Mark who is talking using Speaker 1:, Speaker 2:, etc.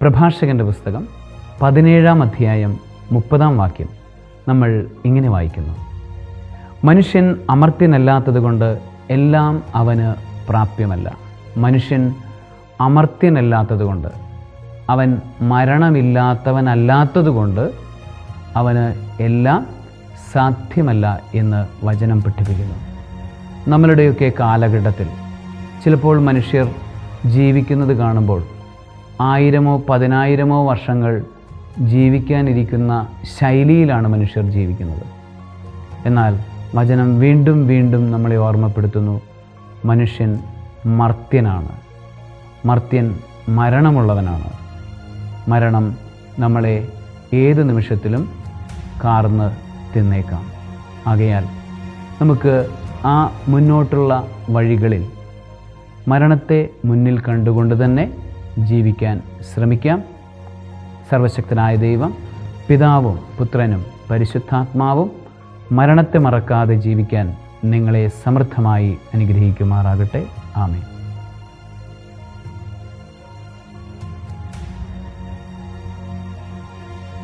Speaker 1: പ്രഭാഷകന്റെ പുസ്തകം പതിനേഴാം അധ്യായം മുപ്പതാം വാക്യം നമ്മൾ ഇങ്ങനെ വായിക്കുന്നു. മനുഷ്യൻ അമർത്യനല്ലാത്തതുകൊണ്ട് എല്ലാം അവന് പ്രാപ്യമല്ല. മനുഷ്യൻ അമർത്യനല്ലാത്തതുകൊണ്ട് അവൻ മരണമില്ലാത്തവനല്ലാത്തതുകൊണ്ട് അവന് എല്ലാം സാധ്യമല്ല എന്ന് വചനം പഠിപ്പിക്കുന്നു. നമ്മളുടെയൊക്കെ കാലഘട്ടത്തിൽ ചിലപ്പോൾ മനുഷ്യർ ജീവിക്കുന്നത് കാണുമ്പോൾ ആയിരമോ പതിനായിരമോ വർഷങ്ങൾ ജീവിക്കാനിരിക്കുന്ന ശൈലിയിലാണ് മനുഷ്യർ ജീവിക്കുന്നത്. എന്നാൽ വചനം വീണ്ടും വീണ്ടും നമ്മളെ ഓർമ്മപ്പെടുത്തുന്നു. മനുഷ്യൻ മർത്യനാണ്. മർത്യൻ മരണമുള്ളവനാണ്. മരണം നമ്മളെ ഏത് നിമിഷത്തിലും കാർന്ന് തിന്നേക്കാം. ആകയാൽ നമുക്ക് ആ മുന്നോട്ടുള്ള വഴികളിൽ മരണത്തെ മുന്നിൽ കണ്ടുകൊണ്ട് തന്നെ ജീവിക്കാൻ ശ്രമിക്കാം. സർവശക്തനായ ദൈവം പിതാവും പുത്രനും പരിശുദ്ധാത്മാവും മരണത്തെ മറക്കാതെ ജീവിക്കാൻ നിങ്ങളെ സമൃദ്ധമായി അനുഗ്രഹിക്കുമാറാകട്ടെ. ആമേ